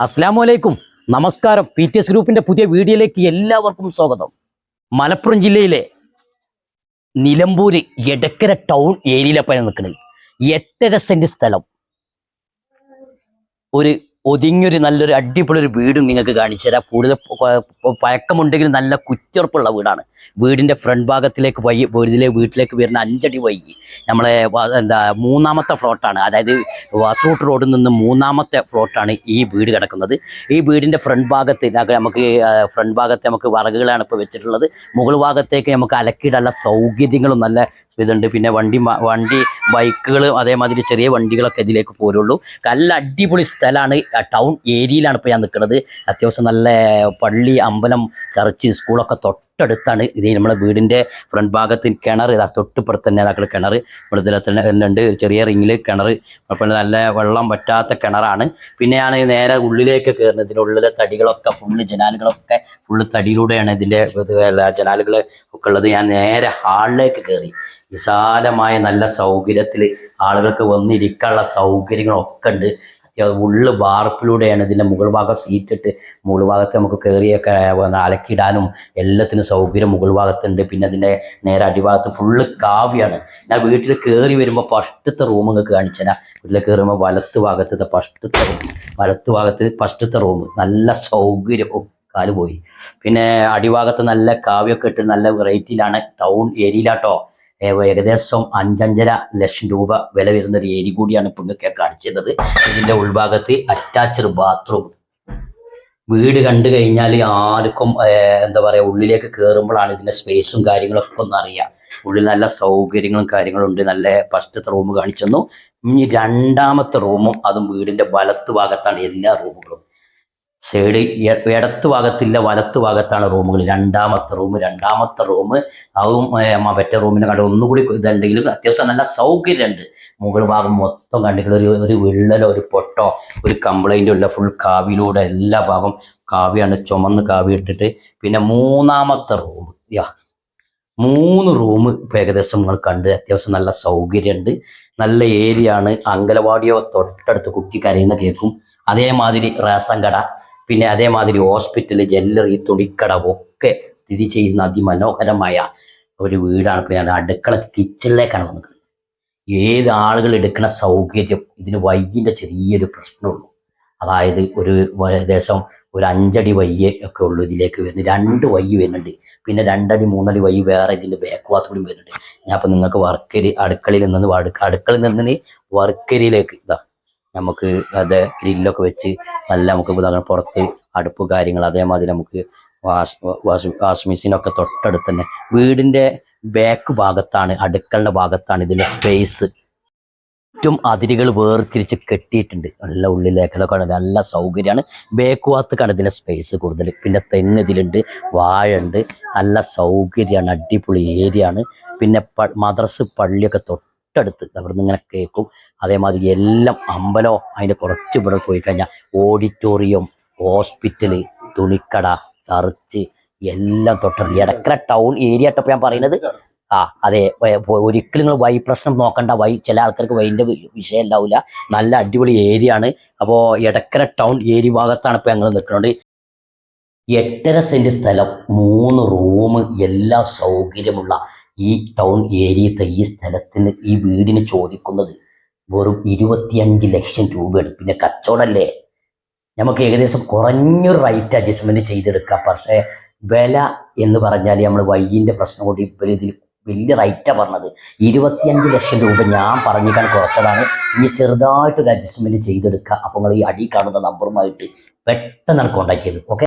അസ്സാം വലൈക്കും നമസ്കാരം. പി ടി എസ് ഗ്രൂപ്പിന്റെ പുതിയ വീഡിയോയിലേക്ക് എല്ലാവർക്കും സ്വാഗതം. മലപ്പുറം ജില്ലയിലെ നിലമ്പൂര് എടക്കര ടൗൺ ഏരിയയിലപ്പം നിൽക്കുന്നത്. എട്ടര സെന്റ് സ്ഥലം. ഒരു ഒതുങ്ങിയൊരു നല്ലൊരു അടിപൊളി ഒരു വീടും നിങ്ങൾക്ക് കാണിച്ചു തരാം. കൂടുതൽ പഴക്കമുണ്ടെങ്കിൽ നല്ല കുറ്റുറപ്പുള്ള വീടാണ്. വീടിന്റെ ഫ്രണ്ട് ഭാഗത്തിലേക്ക് വൈ വീടിലെ വീട്ടിലേക്ക് വരുന്ന അഞ്ചടി വൈകി നമ്മളെ എന്താ മൂന്നാമത്തെ ഫ്ലോട്ടാണ് അതായത് വാസൂട്ട് റോഡിൽ നിന്ന് മൂന്നാമത്തെ ഫ്ലോട്ടാണ് ഈ വീട് കിടക്കുന്നത്. ഈ വീടിന്റെ ഫ്രണ്ട് ഭാഗത്ത് നമുക്ക് ഫ്രണ്ട് ഭാഗത്ത് നമുക്ക് വറകുകളാണ് ഇപ്പോൾ വെച്ചിട്ടുള്ളത്. മുകൾ ഭാഗത്തേക്ക് നമുക്ക് അലക്കിയിടാനുള്ള സൗകര്യങ്ങളും നല്ല ഇതുണ്ട്. പിന്നെ വണ്ടി വണ്ടി ബൈക്കുകൾ അതേമാതിരി ചെറിയ വണ്ടികളൊക്കെ ഇതിലേക്ക് പോരുള്ളൂ. നല്ല അടിപൊളി സ്ഥലമാണ് ടൗൺ ഏരിയയിലാണ് ഇപ്പോൾ ഞാൻ നിൽക്കുന്നത് അത്യാവശ്യം നല്ല പള്ളി അമ്പലം ചർച്ച് സ്കൂളൊക്കെ തൊട്ടടുത്താണ്. ഇത് നമ്മുടെ വീടിന്റെ ഫ്രണ്ട് ഭാഗത്ത് കിണർ ഇതാ തൊട്ടിപ്പുറത്ത് തന്നെ അതാക്കൾ കിണർ. ഇവിടെ ഇതിലെ തന്നെ ഉണ്ട് ചെറിയ റിങ്ങിൽ കിണർ. അപ്പോൾ നല്ല വെള്ളം പറ്റാത്ത കിണറാണ്. പിന്നെയാണ് നേരെ ഉള്ളിലേക്ക് കയറുന്നത്. ഇതിന്റെ ഉള്ളിലെ തടികളൊക്കെ ഫുള്ള് ജനാലുകളൊക്കെ ഫുള്ള് തടിയിലൂടെയാണ് ഇതിന്റെ ജനാലുകൾ ഉള്ളത്. ഞാൻ നേരെ ഹാളിലേക്ക് കയറി വിശാലമായ നല്ല സൗകര്യത്തിൽ ആളുകൾക്ക് വന്നിരിക്കാനുള്ള സൗകര്യങ്ങളൊക്കെ ഉണ്ട്. ഉള്ള് വാർപ്പിലൂടെയാണ് ഇതിന്റെ മുകൾ ഭാഗം സീറ്റിട്ട് മുകൾ ഭാഗത്ത് നമുക്ക് കയറിയൊക്കെ അലക്കിടാനും എല്ലാത്തിനും സൗകര്യം മുകൾ ഭാഗത്തുണ്ട്. പിന്നെ അതിന്റെ നേരെ അടിഭാഗത്ത് ഫുള്ള് കാവ്യാണ്. ഞാൻ വീട്ടിൽ കയറി വരുമ്പോൾ ഫസ്റ്റത്തെ റൂം നിങ്ങൾക്ക് കാണിച്ചുതരാം. വീട്ടിൽ കയറുമ്പോൾ വലത്ത് ഭാഗത്തത്തെ ഫസ്റ്റത്തെ റൂം വലത്ത് ഭാഗത്ത് ഫസ്റ്റത്തെ റൂം നല്ല സൗകര്യവും കാൽ പോയി. പിന്നെ അടിഭാഗത്ത് നല്ല കാവ്യൊക്കെ ഇട്ട് നല്ല വെറൈറ്റിയിലാണ് ടൗൺ ഏരിയയിലാട്ടോ ഏകദേശം അഞ്ചഞ്ചര ലക്ഷം രൂപ വില വരുന്ന ഒരു ഏരിയ കൂടിയാണ് ഇപ്പൊ നിങ്ങൾക്ക് കാണിച്ചിരുന്നത്. ഇതിന്റെ ഉൾഭാഗത്ത് അറ്റാച്ച്ഡ് ബാത്റൂം വീട് കണ്ടു കഴിഞ്ഞാൽ ആർക്കും എന്താ പറയുക ഉള്ളിലേക്ക് കയറുമ്പോഴാണ് ഇതിന്റെ സ്പേസും കാര്യങ്ങളൊക്കെ ഒന്ന് അറിയാം. ഉള്ളിൽ നല്ല സൗകര്യങ്ങളും കാര്യങ്ങളും ഉണ്ട്. നല്ല ഫസ്റ്റത്തെ റൂം കാണിച്ചു തന്നു. ഇനി രണ്ടാമത്തെ റൂമും അതും വീടിന്റെ വലത്ത് ഭാഗത്താണ് എല്ലാ റൂമുകളും സൈഡ് ഇടത്ത് ഭാഗത്തില്ല വലത്ത് ഭാഗത്താണ് റൂമുകൾ രണ്ടാമത്തെ റൂം രണ്ടാമത്തെ റൂം അതും മറ്റേ റൂമിനെ കണ്ട ഒന്നുകൂടി ഇതുണ്ടെങ്കിലും അത്യാവശ്യം നല്ല സൗകര്യമുണ്ട് മുകൾ ഭാഗം മൊത്തം കണ്ടെങ്കിൽ ഒരു ഒരു വിള്ളലോ ഒരു പൊട്ടോ ഒരു കംപ്ലൈന്റോ ഇല്ല. ഫുൾ കാവിലൂടെ എല്ലാ ഭാഗം കാവിയാണ് ചുമന്ന് കാവി ഇട്ടിട്ട്. പിന്നെ മൂന്നാമത്തെ റൂം യാ മൂന്ന് റൂം ഇപ്പം ഏകദേശം നിങ്ങൾ കണ്ട് അത്യാവശ്യം നല്ല സൗകര്യമുണ്ട് നല്ല ഏരിയ ആണ്. അങ്കലവാടിയോ തൊട്ടടുത്ത് കുട്ടി കരയുന്ന കേൾക്കും അതേമാതിരി റേഷൻ കട പിന്നെ അതേമാതിരി ഹോസ്പിറ്റൽ ജ്വല്ലറി തുണിക്കട ഒക്കെ സ്ഥിതി ചെയ്യുന്ന അതിമനോഹരമായ ഒരു വീടാണ്. പിന്നെ അടുക്കള കിച്ചണിലേക്കാണ് വന്നത് ഏത് ആളുകൾ എടുക്കുന്ന സൗകര്യം ഇതിന് വയ്യിന്റെ ചെറിയൊരു പ്രശ്നമുള്ളൂ. അതായത് ഒരു ഏകദേശം ഒരു അഞ്ചടി വയ്യ ഒക്കെ ഉള്ളൂ ഇതിലേക്ക് വരുന്നത്. രണ്ട് വയ്യ് വരുന്നുണ്ട്. പിന്നെ രണ്ടടി മൂന്നടി വയ്യ് വേറെ ഇതിന്റെ ബാക്ക് ഭാഗത്തുകൂടി വരുന്നുണ്ട്. ഞാൻ അപ്പം നിങ്ങൾക്ക് വർക്കരി അടുക്കളയിൽ നിന്ന് അടുക്ക അടുക്കളയിൽ നിന്ന് വർക്കരിയിലേക്ക് ഇതാ നമുക്ക് അത് ഗ്രില്ലൊക്കെ വെച്ച് നല്ല നമുക്ക് ഇതാ പുറത്ത് അടുപ്പ് കാര്യങ്ങൾ അതേമാതിരി നമുക്ക് വാഷ് വാഷ് വാഷിംഗ് മെഷീനൊക്കെ തൊട്ടടുത്ത് തന്നെ. വീടിന്റെ ബാക്ക് ഭാഗത്താണ് അടുക്കളുടെ ഭാഗത്താണ് ഇതിന്റെ സ്പേസ് ചുറ്റും അതിരുകൾ വേർതിരിച്ച് കെട്ടിയിട്ടുണ്ട്. നല്ല ഉള്ളിലേക്കൊക്കെ നല്ല സൗകര്യമാണ്. ബാക്ക് ഭാഗത്തേക്കാണ് ഇതിന്റെ സ്പേസ് കൂടുതൽ. പിന്നെ തെങ്ങ് ഇതിലുണ്ട് വാഴ ഉണ്ട് നല്ല സൗകര്യമാണ് അടിപൊളി ഏരിയ ആണ്. പിന്നെ മദ്രസ് പള്ളിയൊക്കെ തൊട്ടടുത്ത്. അവിടെ നിന്ന് ഇങ്ങനെ കേൾക്കും അതേമാതിരി എല്ലാം അമ്പലോ അതിന്റെ കുറച്ച് ഇവിടെ പോയി കഴിഞ്ഞാൽ ഓഡിറ്റോറിയം ഹോസ്പിറ്റൽ തുണിക്കട ചർച്ച് എല്ലാം തൊട്ടടുത്ത്. എടക്കര ടൗൺ ഏരിയ ഞാൻ പറയുന്നത്. ആ അതെ. ഒരിക്കലും നിങ്ങൾ വൈ പ്രശ്നം നോക്കണ്ട. വൈ ചില ആൾക്കാർക്ക് വൈന്റെ വിഷയം ഉണ്ടാവില്ല. നല്ല അടിപൊളി ഏരിയ ആണ്. അപ്പോൾ എടക്കര ടൗൺ ഏരിയ ഭാഗത്താണ് ഇപ്പോൾ ഞങ്ങൾ നിൽക്കുന്നത്. എട്ടര സെന്റ് സ്ഥലം മൂന്ന് റൂം എല്ലാ സൗകര്യമുള്ള ഈ ടൗൺ ഏരിയത്തെ ഈ സ്ഥലത്തിന് ഈ വീടിന് ചോദിക്കുന്നത് വെറും ഇരുപത്തിയഞ്ച് ലക്ഷം രൂപയാണ്. പിന്നെ കച്ചവടമല്ലേ? നമുക്ക് ഏകദേശം കുറഞ്ഞൊരു റൈറ്റ് അഡ്ജസ്റ്റ്മെന്റ് ചെയ്തെടുക്കാം. പക്ഷേ വില എന്ന് പറഞ്ഞാൽ നമ്മൾ വൈകിന്റെ പ്രശ്നം കൊണ്ട് ഇപ്പോൾ ഇതിൽ വലിയ റൈറ്റാണ് പറഞ്ഞത്. ഇരുപത്തിയഞ്ച് ലക്ഷം രൂപ ഞാൻ പറഞ്ഞേക്കാൻ കുറച്ചതാണ്. ഇനി ചെറുതായിട്ടൊരു അഡ്ജസ്റ്റ്മെന്റ് ചെയ്തെടുക്കുക അപ്പോൾ നിങ്ങൾ ഈ അടി കാണുന്ന നമ്പറുമായിട്ട് പെട്ടെന്നാണ് കോൺടാക്ട് ചെയ്ത് ഓക്കെ